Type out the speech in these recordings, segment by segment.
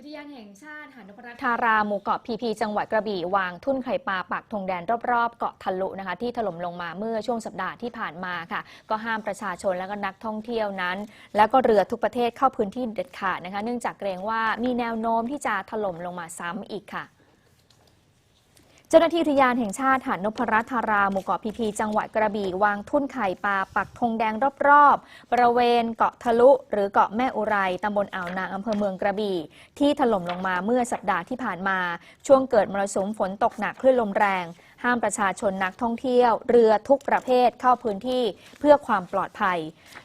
อุทยานแห่งชาติหานพรัตน์ทาราหมู่เกาะพีพีจังหวัดกระบี่วางทุ่นไข่ปลาปักธงแดนรอบๆเกาะทะลุนะคะ ที่ถล่มลงมาเมื่อช่วงสัปดาห์ที่ผ่านมาค่ะ ก็ห้ามประชาชนและก็นักท่องเที่ยวนั้น แล้วก็เรือทุกประเทศเข้าพื้นที่เด็ดขาดนะคะ เนื่องจากเกรงว่ามีแนวโน้มที่จะถล่มลงมาซ้ำอีกค่ะ เจ้าหน้าที่อุทยานแห่งชาติหาดนพรัตน์ธาราหมู่เกาะพีพีจังหวัดกระบี่วางทุ่นไข่ปลาปักธงแดงรอบๆ บริเวณเกาะทะลุ หรือเกาะแม่อุไรตำบลอ่าวนางอำเภอเมืองกระบี่ ที่ถล่มลงมาเมื่อสัปดาห์ที่ผ่านมา ช่วงเกิดมรสุมฝนตกหนักคลื่นลมแรง ห้ามประชาชนนักท่องเที่ยว เรือทุกประเภทเข้าพื้นที่เพื่อความปลอดภัย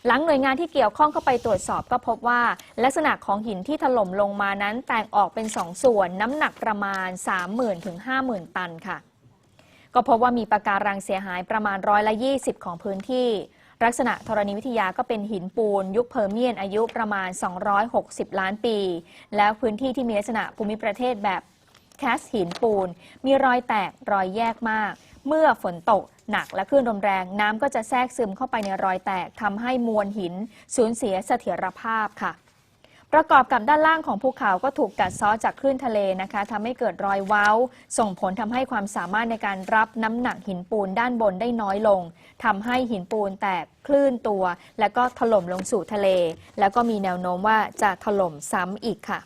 หลังหน่วยงานที่เกี่ยวข้องเข้าไปตรวจสอบก็พบว่า ลักษณะของหินที่ถล่มลงมานั้นแตกออกเป็นสองส่วน น้ำหนักประมาณ 30,000ถึง50,000 ตันค่ะ ก็พบว่ามีปะการังเสียหายประมาณร้อยละ20 ของพื้นที่ลักษณะธรณีวิทยาก็เป็นหินปูน ยุคเพอร์เมียนอายุประมาณ 260 ล้านปี แล้วพื้นที่ที่มีลักษณะภูมิประเทศแบบ คสหินปูน มีรอยแตกรอยแยกมาก เมื่อฝนตกหนักและคลื่นลมแรงน้ำก็จะแทรกซึมเข้าไปในรอยแตกทำให้มวลหิน สูญเสียเสถียรภาพค่ะ ประกอบกับด้านล่างของภูเขาก็ถูกกัดเซ้อจากคลื่นทะเลนะคะทำให้เกิดรอยเว้า ส่งผลทำให้ความสามารถในการรับน้ำหนักหินปูนด้านบนได้น้อยลงทำให้หินปูนแตกคลื่นตัว แล้วก็ถล่มลงสู่ทะเล แล้วก็มีแนวโน้มว่าจะถล่มซ้ำอีกค่ะ